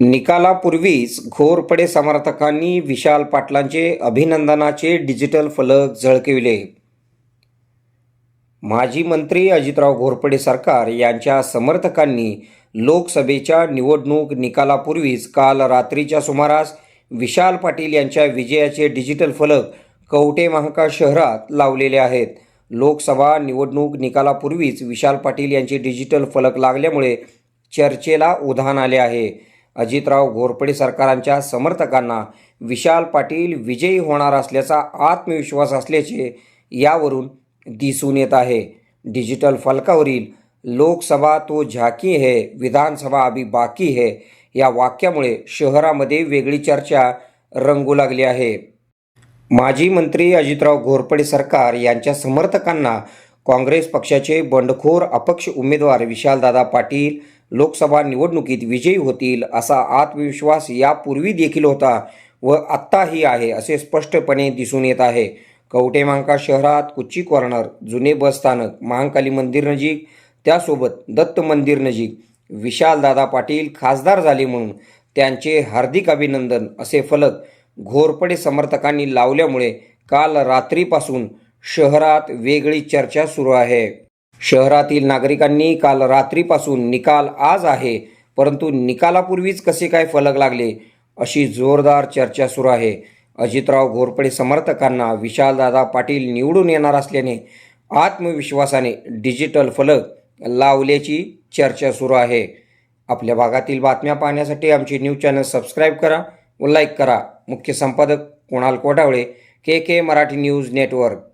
निकालापूर्वीच घोरपडे समर्थकांनी विशाल पाटलांचे अभिनंदनाचे डिजिटल फलक झळकविले. माजी मंत्री अजितराव घोरपडे सरकार यांच्या समर्थकांनी लोकसभेच्या निवडणूक निकालापूर्वीच काल रात्रीच्या सुमारास विशाल पाटील यांच्या विजयाचे डिजिटल फलक कवटे महाकाळ शहरात लावलेले आहेत. लोकसभा निवडणूक निकालापूर्वीच विशाल पाटील यांचे डिजिटल फलक लागल्यामुळे चर्चेला उधाण आले आहे. अजितराव घोरपडे सरकारांच्या समर्थकांना विशाल पाटील विजयी होणार असल्याचा आत्मविश्वास असल्याचे यावरून दिसून येत आहे. डिजिटल फलकावरील लोकसभा तो झाकी है विधानसभा अभी बाकी है या वाक्यामुळे शहरामध्ये वेगळी चर्चा रंगू लागली आहे. माजी मंत्री अजितराव घोरपडे सरकार यांच्या समर्थकांना काँग्रेस पक्षाचे बंडखोर अपक्ष उमेदवार विशालदादा पाटील लोकसभा निवडणुकीत विजयी होतील असा आत्मविश्वास यापूर्वी देखील होता व आत्ताही आहे असे स्पष्टपणे दिसून येत आहे. कवठे शहरात कुच्ची कॉर्नर जुने बस स्थानक महाकाली मंदिर नजीक त्यासोबत दत्त मंदिर नजीक विशालदादा पाटील खासदार झाले म्हणून त्यांचे हार्दिक अभिनंदन असे फलक घोरपडे समर्थकांनी लावल्यामुळे काल रात्रीपासून शहरात वेगळी चर्चा सुरू आहे. शहरातील नागरिकांनी काल रात्रीपासून निकाल आज आहे परंतु निकालापूर्वीच कसे काय फलक लागले अशी जोरदार चर्चा सुरू आहे. अजितराव घोरपडे समर्थकांना विशालदादा पाटील निवडून येणार असल्याने आत्मविश्वासाने डिजिटल फलक लावल्याची चर्चा सुरू आहे. आपल्या भागातील बातम्या पाहण्यासाठी आमचे न्यूज चॅनल सबस्क्राईब करा व लाईक करा. मुख्य संपादक Kunal Kotawale K K Marathi news network.